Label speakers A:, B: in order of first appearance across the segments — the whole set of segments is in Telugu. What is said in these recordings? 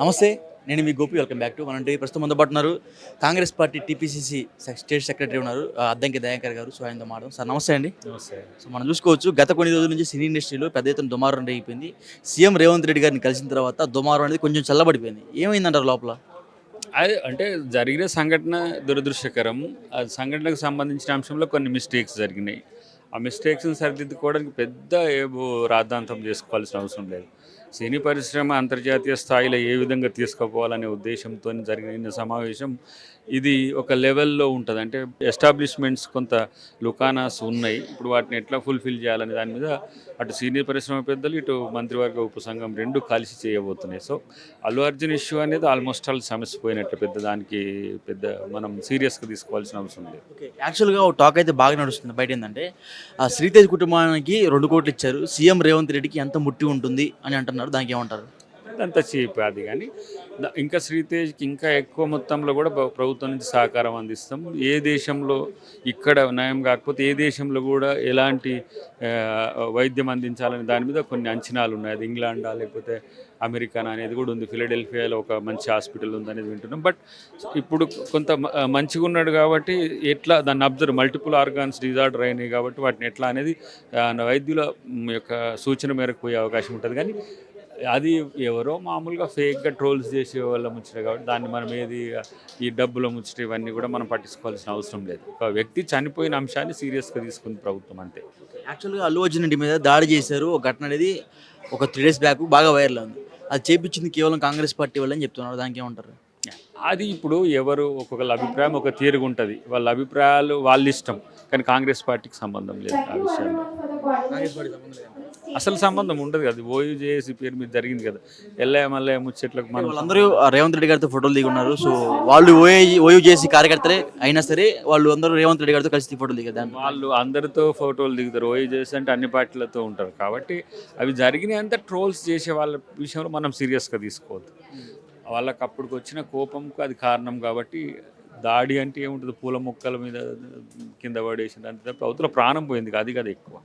A: నమస్తే నేను మీ గోపి వెల్కమ్ బ్యాక్ టు మన ప్రస్తుతం ముందుబాటున్నారు Congress party TPCC state secretary ఉన్నారు అద్దంకి దయాకర్ గారు సో ఆయనతో సార్ నమస్తే అండి.
B: నమస్తే.
A: సో మనం చూసుకోవచ్చు గత కొన్ని రోజుల నుంచి సినీ ఇండస్ట్రీలో పెద్ద ఎత్తున దుమారం అయిపోయింది. సీఎం రేవంత్ రెడ్డి గారిని కలిసిన తర్వాత దుమారం అనేది కొంచెం చల్లబడిపోయింది. ఏమైందంటారు లోపల?
B: అది అంటే జరిగిన సంఘటన దురదృష్టకరం. ఆ సంఘటనకు సంబంధించిన అంశంలో కొన్ని మిస్టేక్స్ జరిగినాయి. ఆ మిస్టేక్స్ని సరిదిద్దుకోవడానికి పెద్ద ఏవో రాద్ధాంతం చేసుకోవాల్సిన అవసరం లేదు. సినీ పరిశ్రమ అంతర్జాతీయ స్థాయిలో ఏ విధంగా తీసుకుపోవాలనే ఉద్దేశంతో జరిగిన సమావేశం ఇది ఒక లెవెల్లో ఉంటుంది. అంటే ఎస్టాబ్లిష్మెంట్స్ కొంత లుకానాస్ ఉన్నాయి. ఇప్పుడు వాటిని ఎట్లా ఫుల్ఫిల్ చేయాలనే దాని మీద అటు సీనియర్ పరిశ్రమ పెద్దలు ఇటు మంత్రివర్గ ఉపసంఘం రెండు కలిసి చేయబోతున్నాయి. సో అల్లు అర్జున్ ఇష్యూ అనేది ఆల్మోస్ట్ ఆల్ సమస్య పోయినట్టు పెద్ద దానికి పెద్ద మనం సీరియస్గా తీసుకోవాల్సిన అవసరం లేదు.
A: ఓకే. యాక్చువల్గా ఒక టాక్ అయితే బాగా నడుస్తుంది. బయట ఏంటంటే ఆ శ్రీతేజ్ కుటుంబానికి రెండు కోట్లు ఇచ్చారు. సీఎం రేవంత్ రెడ్డికి ఎంత ముట్టి ఉంటుంది అని అంటున్నారు. దానికి ఏమంటారు?
B: అంత చీప్ అది కానీ ఇంకా శ్రీతేజ్కి ఇంకా ఎక్కువ మొత్తంలో కూడా ప్రభుత్వం నుంచి సహకారం అందిస్తాం. ఏ దేశంలో ఇక్కడ నయం కాకపోతే ఏ దేశంలో కూడా ఎలాంటి వైద్యం అందించాలని దాని మీద కొన్ని అంచనాలు ఉన్నాయి. అది ఇంగ్లాండా లేకపోతే అమెరికానా అనేది కూడా ఉంది. ఫిలడెల్ఫియాలో ఒక మంచి హాస్పిటల్ ఉంది అనేది వింటున్నాం. బట్ ఇప్పుడు కొంత మ- మంచిగా ఉన్నాడు కాబట్టి ఎట్లా దాన్ని అబ్జర్వ్ మల్టిపుల్ ఆర్గాన్స్ డిజార్డర్ అయినాయి కాబట్టి వాటిని ఎట్లా అనేది వైద్యుల యొక్క సూచన మేరకు పోయే అవకాశం ఉంటుంది. కానీ అది ఎవరో మామూలుగా ఫేక్గా ట్రోల్స్ చేసే వాళ్ళ ముచ్చట కాబట్టి దాన్ని మనం ఏది ఈ డబ్బుల ముచ్చట ఇవన్నీ కూడా మనం పట్టించుకోవాల్సిన అవసరం లేదు. ఒక వ్యక్తి చనిపోయిన అంశాన్ని సీరియస్గా తీసుకుంది ప్రభుత్వం అంతే.
A: యాక్చువల్గా అల్లు అర్జున్ రెడ్డి మీద దాడి చేశారు. ఒక ఘటన అనేది ఒక త్రీ డేస్ బ్యాక్ బాగా వైరల్ ఉంది అది చేపించింది కేవలం కాంగ్రెస్ పార్టీ వాళ్ళని చెప్తున్నారు. దానికి ఏమంటారు?
B: అది ఇప్పుడు ఎవరు ఒక్కొక్కళ్ళ అభిప్రాయం ఒక తీరుగా ఉంటుంది. వాళ్ళ అభిప్రాయాలు వాళ్ళ ఇష్టం. కానీ కాంగ్రెస్ పార్టీకి సంబంధం లేదు ఆ విషయంలో అసలు సంబంధం ఉండదు కదా. ఓయూ జేఏసీ పేరు మీద జరిగింది కదా. మల్లయ్య ముచ్చట్లకు మనం
A: వాళ్ళందరూ రేవంత్ రెడ్డి గారితో ఫోటోలు దిగి ఉన్నారు సో వాళ్ళు ఓయూ ఓయూ చేసి కార్యకర్తలే అయినా సరే వాళ్ళు అందరూ రేవంత్ రెడ్డి గారితో కలిసి ఫోటోలు దిగారు. దాన్ని
B: వాళ్ళు అందరితో ఫోటోలు దిగుతారు. ఓయి చేసి అంటే అన్ని పార్టీలతో ఉంటారు. కాబట్టి అవి జరిగినాయి అంతా ట్రోల్స్ చేసే వాళ్ళ విషయంలో మనం సీరియస్గా తీసుకోవద్దు. వాళ్ళకి అప్పటికి వచ్చిన కోపంకు అది కారణం కాబట్టి దాడి అంటే ఏముంటుంది? పూల మొక్కల మీద కింద పడేసింది అంతే తప్ప అవతల ప్రాణం పోయింది అది కదా ఎక్కువ.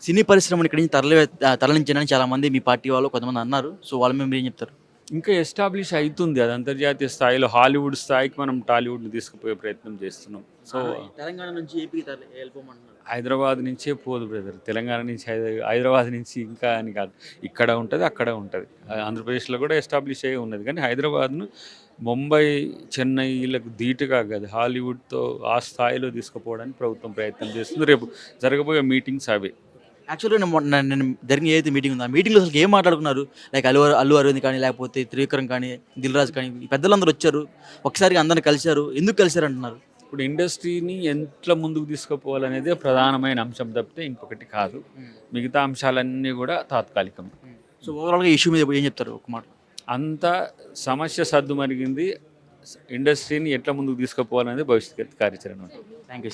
A: సినీ పరిశ్రమను ఇక్కడి నుంచి తరలి తరలించారని చాలా మంది మీ పార్టీ వాళ్ళు కొంతమంది అన్నారు. సో వాళ్ళ మీద మీరు ఏం చెప్తారు?
B: ఇంకా ఎస్టాబ్లిష్ అవుతుంది. అది అంతర్జాతీయ స్థాయిలో హాలీవుడ్ స్థాయికి మనం టాలీవుడ్ని తీసుకుపోయే ప్రయత్నం చేస్తున్నాం. సో
A: తెలంగాణ నుంచి ఏపీకి వెళ్ళిపోమంటున్నారు.
B: హైదరాబాద్ నుంచే పోదు బ్రదర్. తెలంగాణ నుంచి హైదరాబాద్ నుంచి ఇంకా అని కాదు. ఇక్కడ ఉంటుంది అక్కడ ఉంటుంది. ఆంధ్రప్రదేశ్లో కూడా ఎస్టాబ్లిష్ అయ్యి ఉన్నది. కానీ హైదరాబాద్ను ముంబై చెన్నైలకు ధీటుగా కాదు హాలీవుడ్తో ఆ స్థాయిలో తీసుకుపోవడానికి ప్రభుత్వం ప్రయత్నం చేస్తుంది. రేపు జరగబోయే మీటింగ్స్ అవే.
A: యాక్చువల్గా నేను నేను జరిగిన ఏదైతే మీటింగ్ ఉందో ఆ మీటింగ్లో అసలు ఏం మాట్లాడుకున్నారు? లైక్ అల్లు అల్లు అరవింద్ కానీ లేకపోతే త్రివిక్రమ్ కానీ దిల్ రాజు కానీ పెద్దలందరూ వచ్చారు. ఒకసారి అందరిని కలిశారు. ఎందుకు కలిశారు అంటున్నారు?
B: ఇప్పుడు ఇండస్ట్రీని ఎట్లా ముందుకు తీసుకుపోవాలనేదే ప్రధానమైన అంశం తప్పితే ఇంకొకటి కాదు. మిగతా అంశాలన్నీ కూడా తాత్కాలికం.
A: సో ఓవరాల్గా ఇష్యూ మీద ఏం చెప్తారు ఒక మాట?
B: అంత సమస్య సర్దు మరిగింది ఇండస్ట్రీని ఎట్లా ముందుకు తీసుకుపోవాలనేది భవిష్యత్ కార్యాచరణ.
A: Thank you